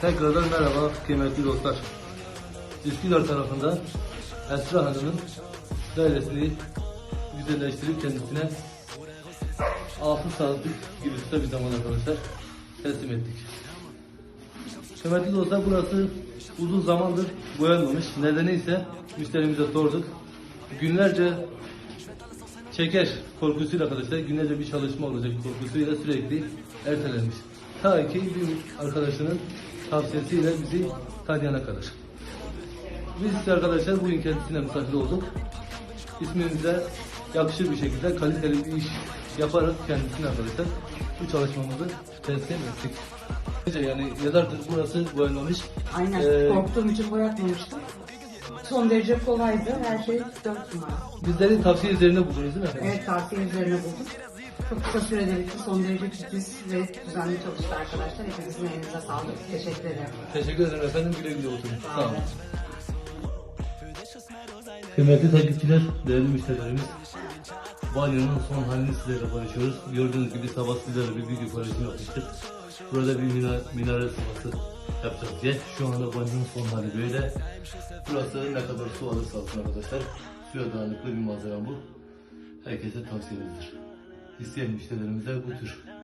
Tekrardan merhaba kıymetli dostlar. Üsküdar tarafından Esra Hanım'ın dairesini güzelleştirip kendisine altın saatlik gibi kısa bir zaman arkadaşlar teslim ettik. Kıymetli dostlar burası uzun zamandır boyanmamış. Nedeni ise müşterimize sorduk. Günlerce çeker korkusuyla arkadaşlar günlerce bir çalışma olacak korkusuyla sürekli ertelenmiş. Ta ki bir arkadaşının tavsiyesiyle bizi tanıyana kadar. Biz ise arkadaşlar bugün kendisine misafir olduk. İsmimize yakışır bir şekilde kaliteli bir iş yaparak kendisine arkadaşlar bu çalışmamızı teslim ettik. Yani yıllardır burası boyanmamış. Aynen. Ee, Korktuğum için boyatmamıştım. Son derece kolaydı. Her şey dört numara. Bizleri tavsiye üzerine buldunuz değil mi efendim? Evet tavsiye üzerine buldum. Çok kısa sürede bitti. Son derece titiz ve düzenli çalıştı arkadaşlar. Hepinizin elinize sağlık. Teşekkür ederim. Teşekkür ederim efendim. Güle güle oturun. Sağ olun. Kıymetli takipçiler, değerli müşterilerimiz. Banyonun son halini sizlerle paylaşıyoruz. Gördüğünüz gibi sabah sizlerle bir video paylaşım yapmıştık. Burada bir minare, minare sıvası yapacağız diye. Şu anda banyonun son hali böyle. Burası ne kadar su alırsa alsın arkadaşlar. Suya dayanıklı bir malzeme bu. Herkese tavsiyemizdir. İsteyen müşterilerimize bu tür